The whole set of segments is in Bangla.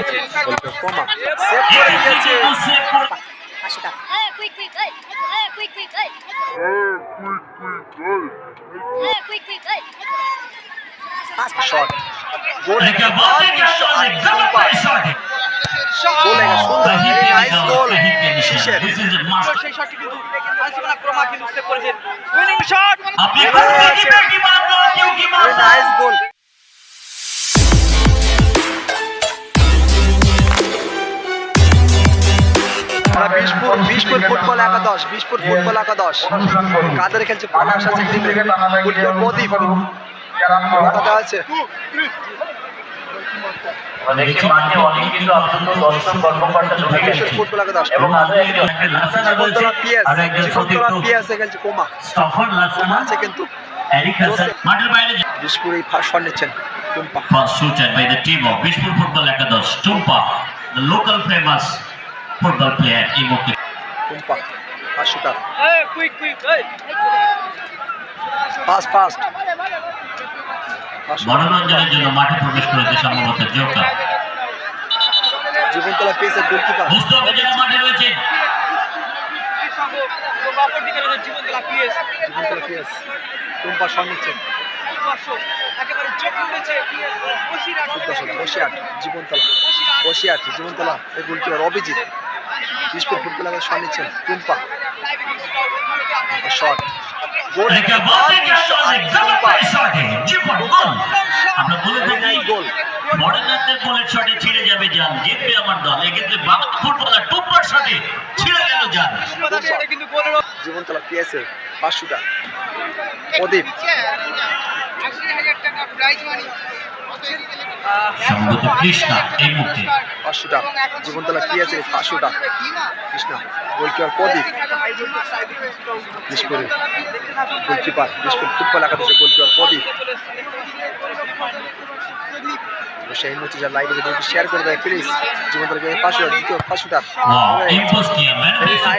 কমা কমা সেভ করে দিয়েছে পাঁচশো টাকা quick, quick, hey. Hey, quick, quick, hey. পাঁচ পাঁচ শট গোল বিশপুর ফুটবল একাদশ বিশপুর ফুটবল একাদশ। কাদের খেলছে? কমার্স আছে ফুটবল প্রদীপ। আছে দেখছি মাঠে অনেক কিন্তু অত্যন্ত দর্শক কর্মকর্তা ঢুকে গেছে। এবং আরও একজন একটা লাসানা আছে কিন্তু এরিক হাসান। মাঠের বাইরে বিশপুর এই ফার্স্ট শট নিচ্ছেন টুম্পা। এই মুহূর্তে টুম্পা ফার্স্ট শুটার এই কুইক কুইক এই ফাস্ট ফাস্ট মনোরঞ্জনের জন্য মাঠে প্রবেশ করেছে সম্ভবত জোকা জীবনতলা গোলকিপার মুস্তফা যেন মাঠে রয়েছে। পিএস পিএস টুম্পা বসিয়াট এই গোলকিপার অভিজিৎ। বিশপুর ফুটবল একাদশ শট নিচ্ছেন টুম্পা। শট গোল Like জাল জিতবে আমার দল। এক্ষেত্রে বাংলা ফুটবলার টুম্পার শটে ছিঁড়ে গেল গোলের জীবনতলা এর ফার্স্ট প্রদীপ। সম্ভবত কৃষ্ণা এই মুহূর্তে। Jibantala goalkeeper Pradip. Goalkeeper football একাদশের গোলকিপার প্রদীপ। সেই মুহূর্তে লাইভে যদি শেয়ার করে দেয় প্লিজ পাশে দ্বিতীয় কিয়া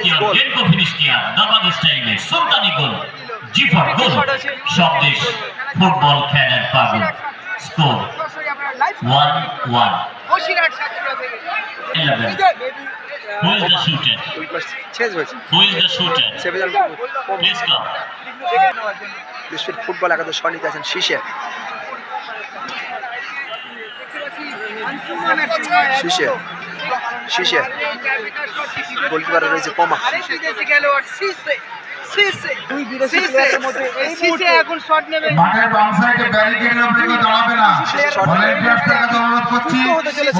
কিয়া ফিনিশ কিয়া স্টাইলে সুলতানি গোল জিফার গোল ফুটবল খেলার পাগল। Score 1 1 Who is the shooter? Who is the shooter? Please come. Football একাদশ সনিত আছেন শীর্ষে শীষে শীষে। গোলকিপারে রয়েছে কমা দুই বিদেশি প্লেয়ারের মধ্যে এই এখন শট নেবে। মাঠের বাম সাইডে ব্যারিকেডের উপরে কেউ দাঁড়াবে না। ভলেন্টিয়ার্সদের কাছে অনুরোধ করছি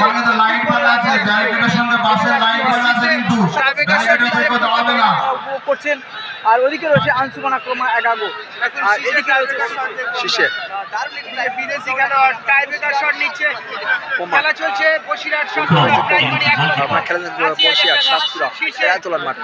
ওখানে লাইট মারা আছে ব্যারিকেডের সঙ্গে বাসের লাইট মারা আছে কিন্তু ব্যারিকেডের উপরে কেউ দাঁড়াবে না। করছেন। আর ওদিকে রয়েছে আনসুমানা ক্রমা এগাগো। আর এদিকে রয়েছে একটি বিদেশি খেলোয়াড় টাইব্রেকার শট নিচ্ছে। খেলা চলছে বসিরহাট শট। আপনার খেলেন সাতপুরা মাঠে।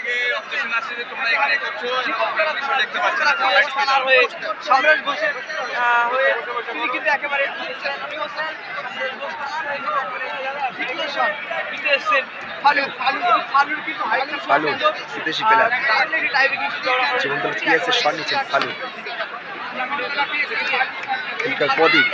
প্লেয়ার প্রদীপ প্রদীপ সম্রাট ঘোষের আহ, হয়ে তিনি কিন্তু একেবারে ফালু প্রদীপ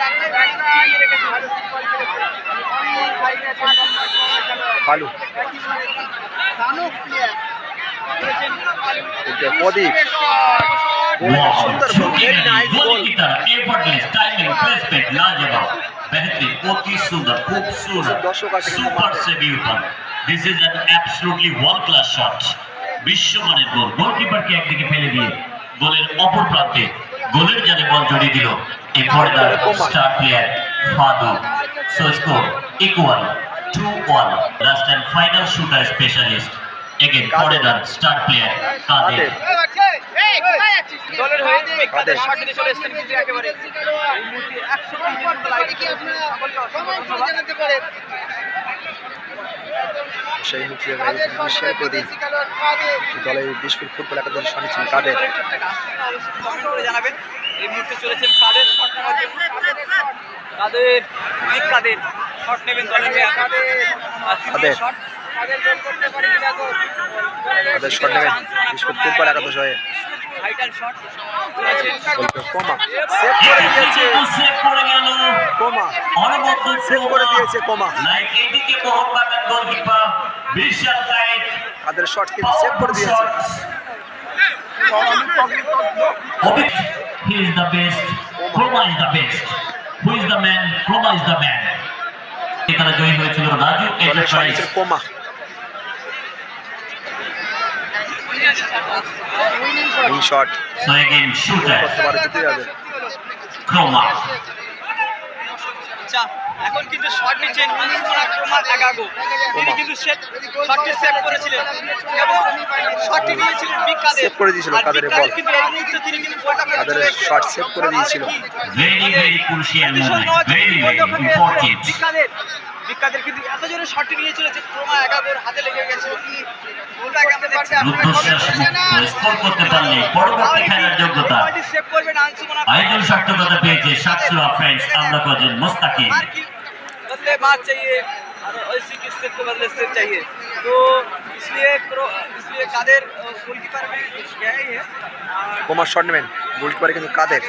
প্রদীপ একদিকে ফেলে দিয়ে গোলের অপর প্রান্তে গোলের বল জড়িয়ে দিল। এই পর্দার star player Fadu. So equal to one last and final shooter specialist again foreigner star player কাদের? হয়ে সেই শেয়ার করে দিই দলে বিশ ফুট ফুটবল একাদশ ছিলেন কাদের? কমেন্ট করে জানাবেন। এই মুহূর্তে চলেছেন কাদের? কাদের? কাদের? শট নেবেন দলের কাদের? কাদের। শট নেবেন বিশ ফুটবল একাদশ হয়ে কমা সেভ করে দিয়েছে সেভ করে কমা সেভ করে দিয়েছে কমা কাদের শট কিন্তু সেভ করে দিয়েছে He is the best. Kroma is the best. Who is the man? Kroma is the man. এখানে জয়ী হয়েছিল রাজু এন্টারপ্রাইজ এই শট করতে পারে জিতে যাবে। ক্রোমা আচ্ছা এখন কিন্তু শট নিচ্ছেন ক্রোমা এগাগো তিনি কিন্তু সেট শটটি সেভ করেছিলেন। এবং শটটি নিয়েছিলেন বিগ কাদের Save করে দিয়েছিল কাদেরের কাদের বল। কিন্তু এই মুহূর্তে তিনি কিন্তু ফেলে কাদেরের চলে এসেছেন। করে দিয়েছিল। Very very crucial moment very very important এসেছেন। বিগ কাদের বিগ কাদের কিন্তু এত জোরে শটটি নিয়ে চলেছে ক্রোমা এগাগোর হাতে লেগে গেছিল কি গোলটা কেমন দেখছে আপনারা রুদ্ধশ্বাস স্কোর করতে পারলে পরবর্তী খেলার যোগ্যতা সেভ করবেন আনসমোনা আয়োজন সার্থকতা পেয়েছে সাতশোয়া ফ্রেন্ডস আমরা কজন মোস্তাকিম मार की बदले बात चाहिए और ऐसी की स्टेप के बदले स्टेप चाहिए तो इसलिए কোমার শট নেবেন। গোলকিপার কিন্তু কাদের?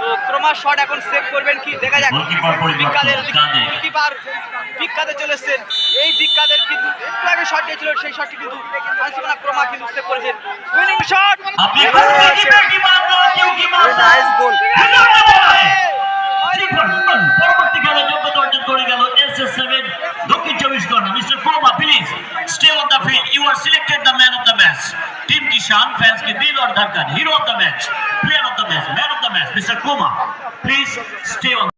তো ক্রোমার শট এখন সেভ করবেন কি? দেখা যাক। বিকাদের গোলকিপার বিকাদের চলে এসছেন। এই বিকাদের কিন্তু একটু আগে শট দিয়েছিল সেই শটটি কিন্তু আনসুমানা ক্রোমা কিন্তু সেভ করেছেন। উইনিং শট নাইস গোল পরবর্তী খেলা যোগ্যতা অর্জন করে গেল S S Shan Fansky, Bill or Duncan, hero of the match, player of the match, man of the match, Mr. Kuma, please stay on